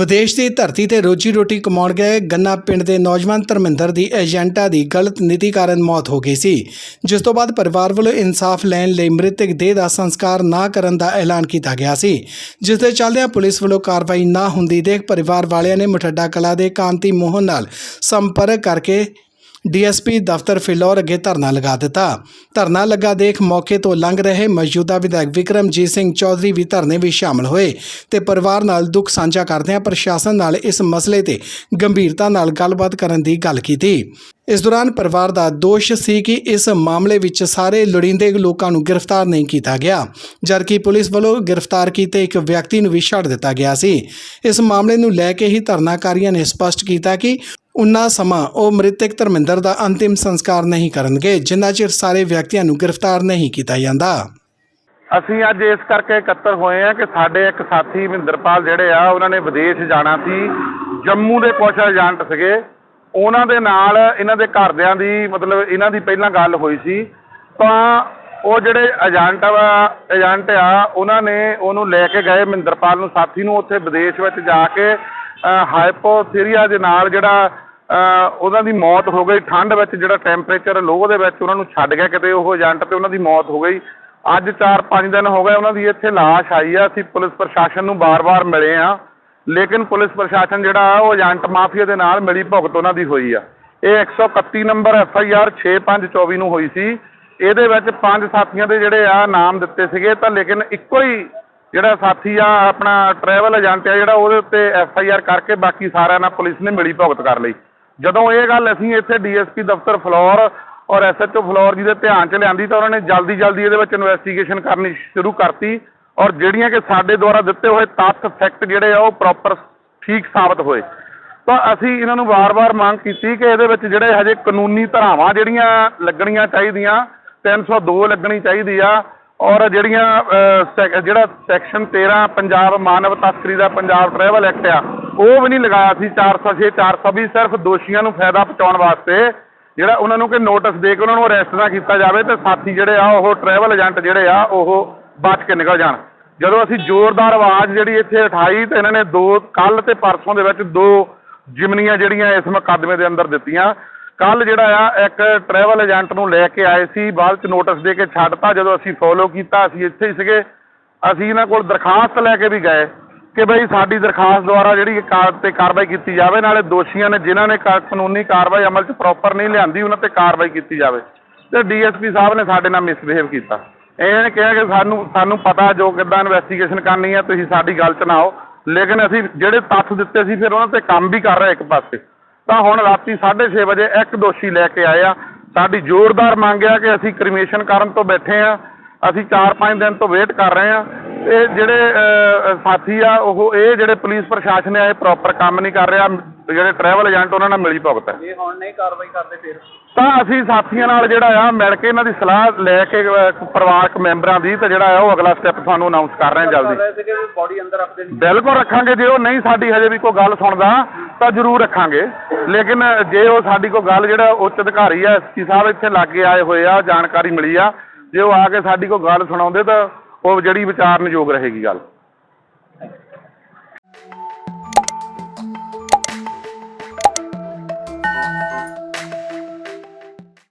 ਵਿਦੇਸ਼ ਦੀ ਧਰਤੀ ਤੇ ਰੋਜੀ ਰੋਟੀ ਕਮਾਉਣ ਗਏ ਗੰਨਾ ਪਿੰਡ ਦੇ ਨੌਜਵਾਨ ਧਰਮਿੰਦਰ ਦੀ ਏਜੰਟਾਂ ਦੀ ਗਲਤ ਨੀਤੀ ਕਾਰਨ ਮੌਤ ਹੋ ਗਈ ਸੀ, ਜਿਸ ਤੋਂ ਬਾਅਦ ਪਰਿਵਾਰ ਵੱਲੋਂ ਇਨਸਾਫ ਲੈਣ ਲਈ ਮ੍ਰਿਤਕ ਦੇਹ ਦਾ ਸੰਸਕਾਰ ਨਾ ਕਰਨ ਦਾ ਐਲਾਨ ਕੀਤਾ ਗਿਆ ਸੀ, ਜਿਸ ਦੇ ਚੱਲਦਿਆਂ ਪੁਲਿਸ ਵੱਲੋਂ ਕਾਰਵਾਈ ਨਾ ਹੁੰਦੀ ਦੇਖ ਪਰਿਵਾਰ ਵਾਲਿਆਂ ਨੇ ਮਠੱਡਾ ਕਲਾ ਦੇ ਕਾਂਤੀ ਮੋਹਨ ਨਾਲ ਸੰਪਰਕ ਕਰਕੇ ਡੀਐਸਪੀ ਦਫ਼ਤਰ ਫਿਲੌਰ ਅੱਗੇ ਧਰਨਾ ਲਗਾ ਦਿੱਤਾ। ਧਰਨਾ ਲੱਗਾ ਦੇਖ ਮੌਕੇ ਤੋਂ ਲੰਘ ਰਹੇ ਮੌਜੂਦਾ ਵਿਧਾਇਕ ਵਿਕਰਮਜੀਤ ਸਿੰਘ ਚੌਧਰੀ ਵੀ ਧਰਨੇ ਵਿੱਚ ਸ਼ਾਮਲ ਹੋਏ ਤੇ ਪਰਿਵਾਰ ਨਾਲ ਦੁੱਖ ਸਾਂਝਾ ਕਰਦਿਆਂ ਪ੍ਰਸ਼ਾਸਨ ਨਾਲ ਇਸ ਮਸਲੇ ਤੇ ਗੰਭੀਰਤਾ ਨਾਲ ਗੱਲਬਾਤ ਕਰਨ ਦੀ ਗੱਲ ਕੀਤੀ। ਇਸ ਦੌਰਾਨ ਪਰਿਵਾਰ ਦਾ ਦੋਸ਼ ਸੀ ਕਿ ਇਸ ਮਾਮਲੇ ਵਿੱਚ ਸਾਰੇ ਲੋੜੀਂਦੇ ਲੋਕਾਂ ਨੂੰ ਗ੍ਰਿਫਤਾਰ ਨਹੀਂ ਕੀਤਾ ਗਿਆ, ਜਦਕਿ ਪੁਲਿਸ ਵੱਲੋਂ ਗ੍ਰਿਫਤਾਰ ਕੀਤੇ ਇੱਕ ਵਿਅਕਤੀ ਨੂੰ ਵੀ ਛੱਡ ਦਿੱਤਾ ਗਿਆ ਸੀ। ਇਸ ਮਾਮਲੇ ਨੂੰ ਲੈ ਕੇ ਹੀ ਧਰਨਾਕਾਰੀਆਂ ਨੇ ਸਪਸ਼ਟ ਕੀਤਾ ਕਿ ਉਨਾ ਸਮਾਂ ਉਹ ਮ੍ਰਿਤਕ ਧਰਮਿੰਦਰ ਦਾ ਅੰਤਿਮ ਸੰਸਕਾਰ ਨਹੀਂ ਕਰਨਗੇ, ਜਿੰਨਾ ਚਿਰ ਸਾਰੇ ਵਿਅਕਤੀਆਂ ਨੂੰ ਗ੍ਰਿਫਤਾਰ ਨਹੀਂ ਕੀਤਾ ਜਾਂਦਾ। ਅਸੀਂ ਅੱਜ ਇਸ ਕਰਕੇ ਇਕੱਤਰ ਹੋਏ ਆ ਕਿ ਸਾਡੇ ਇੱਕ ਸਾਥੀ ਮਹਿੰਦਰਪਾਲ ਜਿਹੜੇ ਆ, ਉਹਨਾਂ ਨੇ ਵਿਦੇਸ਼ ਜਾਣਾ ਸੀ, ਜੰਮੂ ਦੇ ਕੁਝ ਏਜੰਟ ਸੀਗੇ। ਉਹਨਾਂ ਦੇ ਨਾਲ ਇਹਨਾਂ ਦੇ ਘਰਦਿਆਂ ਦੀ, ਮਤਲਬ ਇਹਨਾਂ ਦੀ ਪਹਿਲਾਂ ਗੱਲ ਹੋਈ ਸੀ। ਤਾਂ ਉਹ ਜਿਹੜੇ ਏਜੰਟ ਵਾ ਏਜੰਟ ਆ, ਉਹਨਾਂ ਨੇ ਉਹਨੂੰ ਲੈ ਕੇ ਗਏ ਮਹਿੰਦਰਪਾਲ ਨੂੰ। ਸਾਥੀ ਨੂੰ ਉੱਥੇ ਵਿਦੇਸ਼ ਵਿੱਚ ਜਾ ਕੇ ਹਾਈਪੋਥੀਰੀਆ ਦੇ ਨਾਲ ਜਿਹੜਾ ਉਹਨਾਂ ਦੀ ਮੌਤ ਹੋ ਗਈ। ਠੰਡ ਵਿੱਚ ਜਿਹੜਾ ਟੈਂਪਰੇਚਰ ਲੋਹ ਦੇ ਵਿੱਚ ਉਹਨਾਂ ਨੂੰ ਛੱਡ ਗਿਆ ਕਿਤੇ ਉਹ ਏਜੰਟ ਤੇ ਉਹਨਾਂ ਦੀ ਮੌਤ ਹੋ ਗਈ। ਅੱਜ 4-5 ਦਿਨ ਹੋ ਗਏ ਉਹਨਾਂ ਦੀ ਇੱਥੇ ਲਾਸ਼ ਆਈ ਆ। ਅਸੀਂ ਪੁਲਿਸ ਪ੍ਰਸ਼ਾਸਨ ਨੂੰ ਵਾਰ ਵਾਰ ਮਿਲੇ ਆ। ਲੇਕਿਨ ਪੁਲਿਸ ਪ੍ਰਸ਼ਾਸਨ ਜਿਹੜਾ ਉਹ ਏਜੰਟ ਮਾਫੀਆ ਦੇ ਨਾਲ ਮਿਲੀ ਭੁਗਤ ਉਹਨਾਂ ਦੀ ਹੋਈ ਆ। ਇਹ 131 ਨੰਬਰ ਐਫ ਆਈ ਆਰ 6524 ਨੂੰ ਹੋਈ ਸੀ। ਇਹਦੇ ਵਿੱਚ ਪੰਜ ਸਾਥੀਆਂ ਦੇ ਜਿਹੜੇ ਆ, ਨਾਮ ਦਿੱਤੇ ਸੀਗੇ। ਤਾਂ ਲੇਕਿਨ ਇੱਕੋ ਹੀ ਜਿਹੜਾ ਸਾਥੀ ਆ, ਆਪਣਾ ਟਰੈਵਲ ਏਜੰਟ ਆ, ਜਿਹੜਾ ਉਹਦੇ ਉੱਤੇ ਐਫ ਆਈ ਆਰ ਕਰਕੇ ਬਾਕੀ ਸਾਰਿਆਂ ਨਾਲ ਪੁਲਿਸ ਨੇ ਮਿਲੀ ਭੁਗਤ ਕਰ ਲਈ। ਜਦੋਂ ਇਹ ਗੱਲ ਅਸੀਂ ਇੱਥੇ ਡੀਐਸਪੀ ਦਫ਼ਤਰ ਫਲੋਰ ਔਰ ਐਸਐਚਓ ਫਲੋਰ ਜੀ ਦੇ ਧਿਆਨ 'ਚ ਲਿਆਂਦੀ ਤਾਂ ਉਹਨਾਂ ਨੇ ਜਲਦੀ ਜਲਦੀ ਇਹਦੇ ਵਿੱਚ ਇਨਵੈਸਟੀਗੇਸ਼ਨ ਕਰਨੀ ਸ਼ੁਰੂ ਕਰਤੀ ਔਰ ਜਿਹੜੀਆਂ ਕਿ ਸਾਡੇ ਦੁਆਰਾ ਦਿੱਤੇ ਹੋਏ ਤੱਥ ਫੈਕਟ ਜਿਹੜੇ ਆ ਉਹ ਪ੍ਰੋਪਰ ਠੀਕ ਸਾਬਤ ਹੋਏ। ਤਾਂ ਅਸੀਂ ਇਹਨਾਂ ਨੂੰ ਵਾਰ-ਵਾਰ ਮੰਗ ਕੀਤੀ ਕਿ ਇਹਦੇ ਵਿੱਚ ਜਿਹੜੇ ਹਜੇ ਕਾਨੂੰਨੀ ਧਾਰਾਵਾਂ ਜਿਹੜੀਆਂ ਲੱਗਣੀਆਂ ਚਾਹੀਦੀਆਂ 302 ਲੱਗਣੀ ਚਾਹੀਦੀ ਆ ਔਰ ਜਿਹੜੀਆਂ ਜਿਹੜਾ ਸੈਕਸ਼ਨ 13 ਪੰਜਾਬ ਮਾਨਵ ਤਸਕਰੀ ਦਾ ਪੰਜਾਬ ਟਰੈਵਲ ਐਕਟ ਆ ਉਹ ਵੀ ਨਹੀਂ ਲਗਾਇਆ ਸੀ 406 420 ਸਿਰਫ ਦੋਸ਼ੀਆਂ ਨੂੰ ਫਾਇਦਾ ਪਹੁੰਚਾਉਣ ਵਾਸਤੇ, ਜਿਹੜਾ ਉਹਨਾਂ ਨੂੰ ਕਿ ਨੋਟਿਸ ਦੇ ਕੇ ਉਹਨਾਂ ਨੂੰ ਅਰੈਸਟ ਨਾ ਕੀਤਾ ਜਾਵੇ ਤੇ ਸਾਥੀ ਜਿਹੜੇ ਆ, ਉਹ ਟਰੈਵਲ ਏਜੰਟ ਜਿਹੜੇ ਆ, ਉਹ ਬਚ ਕੇ ਨਿਕਲ ਜਾਣ। ਜਦੋਂ ਅਸੀਂ ਜ਼ੋਰਦਾਰ ਆਵਾਜ਼ ਜਿਹੜੀ ਇੱਥੇ ਉਠਾਈ ਤੇ ਇਹਨਾਂ ਨੇ ਦੋ ਕੱਲ ਤੇ ਪਰਸੋਂ ਦੇ ਵਿੱਚ ਦੋ ਜਿਮਨੀਆਂ ਜਿਹੜੀਆਂ ਇਸ ਮੁਕੱਦਮੇ ਦੇ ਅੰਦਰ ਦਿੱਤੀਆਂ। ਕੱਲ ਜਿਹੜਾ ਆ, ਇੱਕ ਟਰੈਵਲ ਏਜੰਟ ਨੂੰ ਲੈ ਕੇ ਆਏ ਸੀ, ਬਾਅਦ ਚ ਨੋਟਿਸ ਦੇ ਕੇ ਛੱਡਤਾ, ਜਦੋਂ ਅਸੀਂ ਫੋਲੋ ਕੀਤਾ, ਅਸੀਂ ਇੱਥੇ ਹੀ ਸੀਗੇ। ਅਸੀਂ ਇਹਨਾਂ ਕੋਲ ਦਰਖਾਸਤ ਲੈ ਕੇ ਵੀ ਗਏ। ਕਿ ਬਈ ਸਾਡੀ ਦਰਖਾਸਤ ਦੁਆਰਾ ਜਿਹੜੀ ਕਾਰ ਤੇ ਕਾਰਵਾਈ ਕੀਤੀ ਜਾਵੇ, ਨਾਲੇ ਦੋਸ਼ੀਆਂ ਨੇ ਜਿਨ੍ਹਾਂ ਨੇ ਕਾਨੂੰਨੀ ਕਾਰਵਾਈ ਅਮਲ 'ਚ ਪ੍ਰੋਪਰ ਨਹੀਂ ਲਿਆਂਦੀ, ਉਹਨਾਂ ਤੇ ਕਾਰਵਾਈ ਕੀਤੀ ਜਾਵੇ। ਤੇ ਡੀਐਸਪੀ ਸਾਹਿਬ ਨੇ ਸਾਡੇ ਨਾਲ ਮਿਸਬਿਹੇਵ ਕੀਤਾ। ਇਹਨਾਂ ਨੇ ਕਿਹਾ ਕਿ ਸਾਨੂੰ ਸਾਨੂੰ ਪਤਾ ਜੋ ਕਿੱਦਾਂ ਇਨਵੈਸਟੀਗੇਸ਼ਨ ਕਰਨੀ ਹੈ, ਤੁਸੀਂ ਸਾਡੀ ਗੱਲ 'ਚ ਨਾ ਆਓ। ਲੇਕਿਨ ਅਸੀਂ ਜਿਹੜੇ ਤੱਥ ਦਿੱਤੇ ਸੀ, ਫਿਰ ਉਹਨਾਂ ਤੇ ਕੰਮ ਵੀ ਕਰ ਰਹੇ ਇੱਕ ਪਾਸੇ। ਤਾਂ ਹੁਣ ਰਾਤੀ 6:30 ਵਜੇ ਇੱਕ ਦੋਸ਼ੀ ਲੈ ਕੇ ਆਏ ਆ। ਸਾਡੀ ਜ਼ੋਰਦਾਰ ਮੰਗ ਆ ਕਿ ਅਸੀਂ ਕ੍ਰਿਮੀਨੇਸ਼ਨ ਕਰਨ ਤੋਂ ਬੈਠੇ ਆ। ਅਸੀਂ 4-5 ਦਿਨ ਤੋਂ ਵੇਟ ਕਰ ਰਹੇ ਆ। ਇਹ ਜਿਹੜੇ ਸਾਥੀ ਆ ਉਹ ਇਹ ਜਿਹੜੇ ਪੁਲਿਸ ਪ੍ਰਸ਼ਾਸਨ ਆ ਇਹ ਪ੍ਰੋਪਰ ਕੰਮ ਨਹੀਂ ਕਰ ਰਿਹਾ। ਜਿਹੜੇ ਟਰੈਵਲ ਏਜੰਟ ਉਹਨਾਂ ਨਾਲ ਮਿਲੀ ਭੁਗਤ। ਹੈ ਇਹ ਹੁਣ ਨਹੀਂ ਕਾਰਵਾਈ ਕਰਦੇ ਫਿਰ? ਤਾਂ ਅਸੀਂ ਸਾਥੀਆਂ ਨਾਲ ਜਿਹੜਾ ਆ ਮਿਲ ਕੇ ਇਹਨਾਂ ਦੀ ਸਲਾਹ ਲੈ ਕੇ ਪਰਿਵਾਰਕ ਮੈਂਬਰਾਂ ਦੀ ਤੇ ਜਿਹੜਾ ਆ ਉਹ ਅਗਲਾ ਸਟੈਪ ਤੁਹਾਨੂੰ ਅਨਾਉਂਸ ਕਰ ਰਹੇ ਹਾਂ ਜਲਦੀ। ਬੋਡੀ ਅੰਦਰ ਬਿਲਕੁਲ ਰੱਖਾਂਗੇ ਜੇ ਉਹ ਨਹੀਂ ਸਾਡੀ ਹਜੇ ਵੀ ਕੋਈ ਗੱਲ ਸੁਣਦਾ ਤਾਂ ਜ਼ਰੂਰ ਰੱਖਾਂਗੇ। ਲੇਕਿਨ ਜੇ ਉਹ ਸਾਡੀ ਕੋਈ ਗੱਲ ਜਿਹੜਾ ਉੱਚ ਅਧਿਕਾਰੀ ਆ ਐਸਪੀ ਸਾਹਿਬ ਇੱਥੇ ਲਾਗੇ ਆਏ ਹੋਏ ਆ ਜਾਣਕਾਰੀ ਮਿਲੀ ਆ ਜੇ ਉਹ ਆ ਕੇ ਸਾਡੀ ਕੋਈ ਗੱਲ ਸੁਣਾਉਂਦੇ ਤਾਂ ਉਹ ਜਿਹੜੀ ਵਿਚਾਰਨਯੋਗ ਰਹੇਗੀ ਗੱਲ।